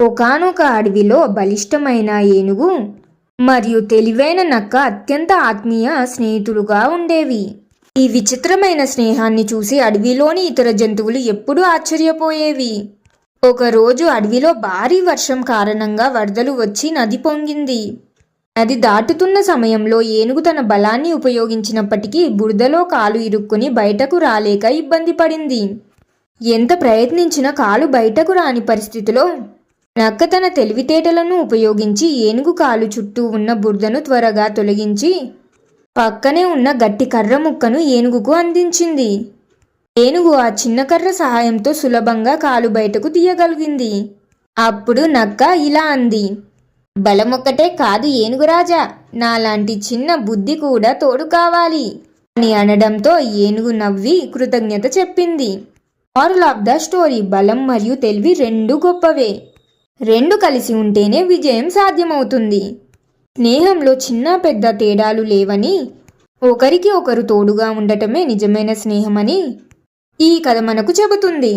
ఒకనొక అడవిలో బలిష్టమైన ఏనుగు మరియు తెలివైన నక్క అత్యంత ఆత్మీయ స్నేహితులుగా ఉండేవి. ఈ విచిత్రమైన స్నేహాన్ని చూసి అడవిలోని ఇతర జంతువులు ఎప్పుడూ ఆశ్చర్యపోయేవి. ఒకరోజు అడవిలో భారీ వర్షం కారణంగా వరదలు వచ్చి నది పొంగింది. నది దాటుతున్న సమయంలో ఏనుగు తన బలాన్ని ఉపయోగించినప్పటికీ బురదలో కాలు ఇరుక్కుని బయటకు రాలేక ఇబ్బంది పడింది. ఎంత ప్రయత్నించినా కాలు బయటకు రాని పరిస్థితిలో నక్క తన తెలివితేటలను ఉపయోగించి ఏనుగు కాలు చుట్టూ ఉన్న బురదను త్వరగా తొలగించి పక్కనే ఉన్న గట్టి కర్ర ముక్కను ఏనుగుకు అందించింది. ఏనుగు ఆ చిన్న కర్ర సహాయంతో సులభంగా కాలు బయటకు తీయగలిగింది. అప్పుడు నక్క ఇలా అంది బలమొక్కటే కాదు ఏనుగురాజా నాలాంటి చిన్న బుద్ధి కూడా తోడు కావాలి అని అనడంతో ఏనుగు నవ్వి కృతజ్ఞత చెప్పింది. మారల్ ఆఫ్ ద స్టోరీ బలం మరియు తెలివి రెండు గొప్పవే. రెండు కలిసి ఉంటేనే విజయం సాధ్యమవుతుంది. స్నేహంలో చిన్న పెద్ద తేడాలు లేవని ఒకరికి ఒకరు తోడుగా ఉండటమే నిజమైన స్నేహమని ఈ కథ మనకు చెబుతుంది.